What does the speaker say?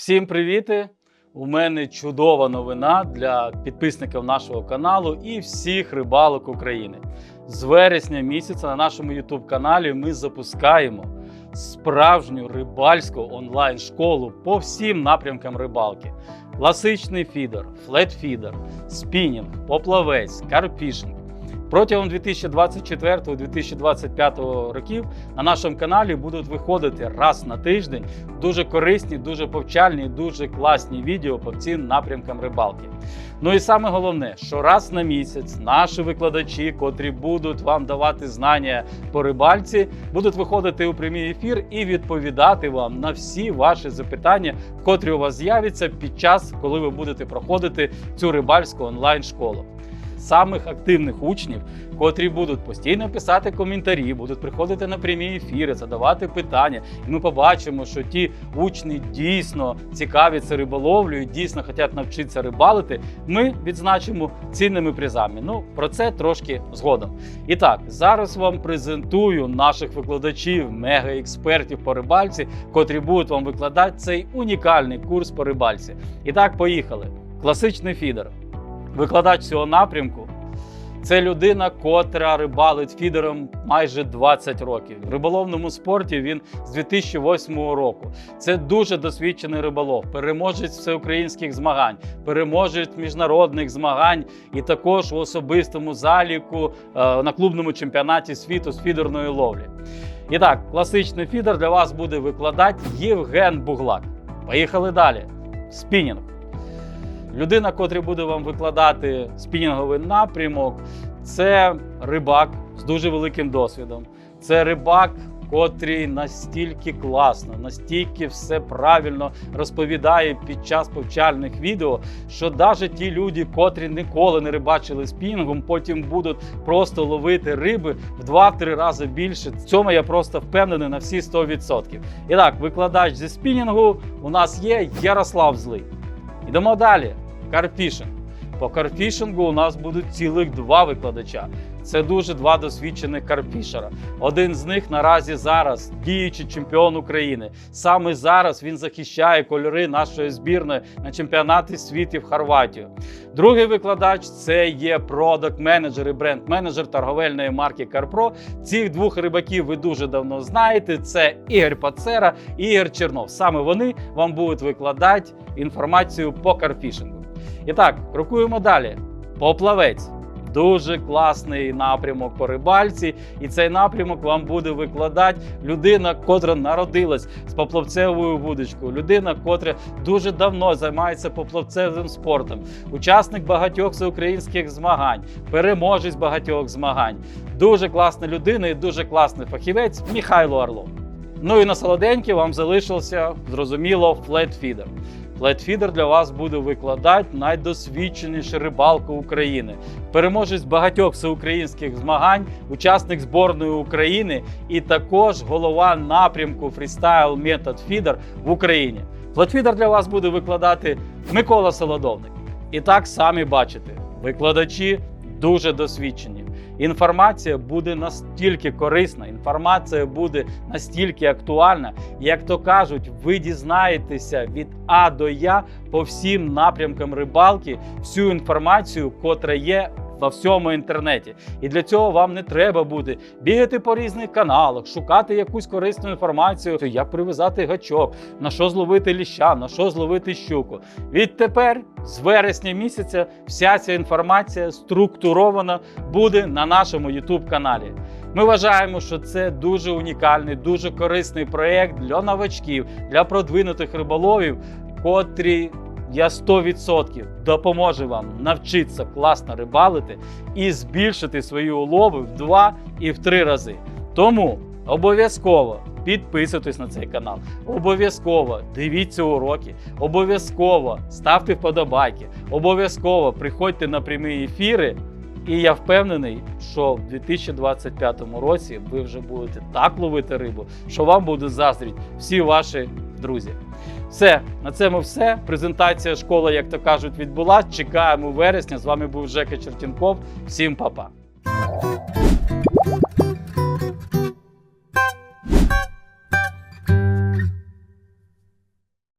Всім привіти! У мене чудова новина для підписників нашого каналу і всіх рибалок України. З вересня місяця на нашому YouTube каналі ми запускаємо справжню рибальську онлайн-школу по всім напрямкам рибалки: класичний фідер, флет-фідер, спінінг, поплавець, карпішинг. Протягом 2024-2025 років на нашому каналі будуть виходити раз на тиждень дуже корисні, дуже повчальні, дуже класні відео по цим напрямкам рибалки. Ну і саме головне, що раз на місяць наші викладачі, котрі будуть вам давати знання по рибальці, будуть виходити у прямий ефір і відповідати вам на всі ваші запитання, котрі у вас з'являться під час, коли ви будете проходити цю рибальську онлайн-школу самих активних учнів, котрі будуть постійно писати коментарі, будуть приходити на прямі ефіри, задавати питання. І ми побачимо, що ті учні дійсно цікавляться риболовлею, дійсно хочуть навчитися рибалити. Ми відзначимо цінними призами. Ну про це трошки згодом. І так, зараз вам презентую наших викладачів, мега-експертів по рибальці, котрі будуть вам викладати цей унікальний курс по рибальці. І так, поїхали. Класичний фідер. Викладач цього напрямку це людина, котра рибалить фідером майже 20 років. В риболовному спорті він з 2008 року. Це дуже досвідчений риболов, переможець всеукраїнських змагань, переможець міжнародних змагань і також в особистому заліку е, на клубному чемпіонаті світу з фідерної ловлі. І так, класичний фідер для вас буде викладати Євген Буглак. Поїхали далі. Спінінг. Людина, котрий буде вам викладати спінінговий напрямок, це рибак з дуже великим досвідом. Це рибак, котрий настільки класно, настільки все правильно розповідає під час повчальних відео, що навіть ті люди, котрі ніколи не рибачили спінінгом, потім будуть просто ловити риби в 2-3 рази більше. В цьому я просто впевнений на всі 100%. І так, викладач зі спінінгу у нас є Ярослав Злий. Йдемо далі. Карпішинг. По карпішингу у нас будуть цілих два викладача. Це дуже два досвідчених карпішера. Один з них наразі зараз діючий чемпіон України. Саме зараз він захищає кольори нашої збірної на чемпіонаті світу в Хорватію. Другий викладач це є продакт-менеджер і бренд-менеджер торговельної марки Карпро. Цих двох рибаків ви дуже давно знаєте. Це Ігор Пацера і Ігор Чернов. Саме вони вам будуть викладати інформацію по карпішингу. І так, крокуємо далі. Поплавець. Дуже класний напрямок по рибальці, і цей напрямок вам буде викладати людина, котра народилась з поплавцевою вудочкою. Людина, котра дуже давно займається поплавцевим спортом, учасник багатьох всеукраїнських змагань, переможець багатьох змагань. Дуже класна людина і дуже класний фахівець Михайло Орлов. Ну і на солоденьке вам залишився зрозуміло флетфідер. Флетфідер для вас буде викладати найдосвідченіша рибалка України, переможець багатьох всеукраїнських змагань, учасник зборної України і також голова напрямку фрістайл метод фідер в Україні. Флетфідер для вас буде викладати Микола Солодовник. І так самі бачите, викладачі дуже досвідчені. Інформація буде настільки корисна, інформація буде настільки актуальна, як то кажуть, ви дізнаєтеся від А до Я по всім напрямкам рибалки всю інформацію, котра є во всьому інтернеті. І для цього вам не треба буде бігати по різних каналах, шукати якусь корисну інформацію, як прив'язати гачок, на що зловити ліща, на що зловити щуку. Відтепер, з вересня місяця, вся ця інформація структурована буде на нашому YouTube каналі. Ми вважаємо, що це дуже унікальний, дуже корисний проєкт для новачків, для продвинутих риболовів, котрі я 100% допоможе вам навчитися класно рибалити і збільшити свої улови в 2 і в 3 рази. Тому обов'язково підписуйтесь на цей канал, обов'язково дивіться уроки, обов'язково ставте вподобайки, обов'язково приходьте на прямі ефіри. І я впевнений, що в 2025 році ви вже будете так ловити рибу, що вам будуть заздріть всі ваші друзі. Все, на цьому все. Презентація школи, як то кажуть, відбулась. Чекаємо вересня. З вами був Жека Чертінков. Всім па-па.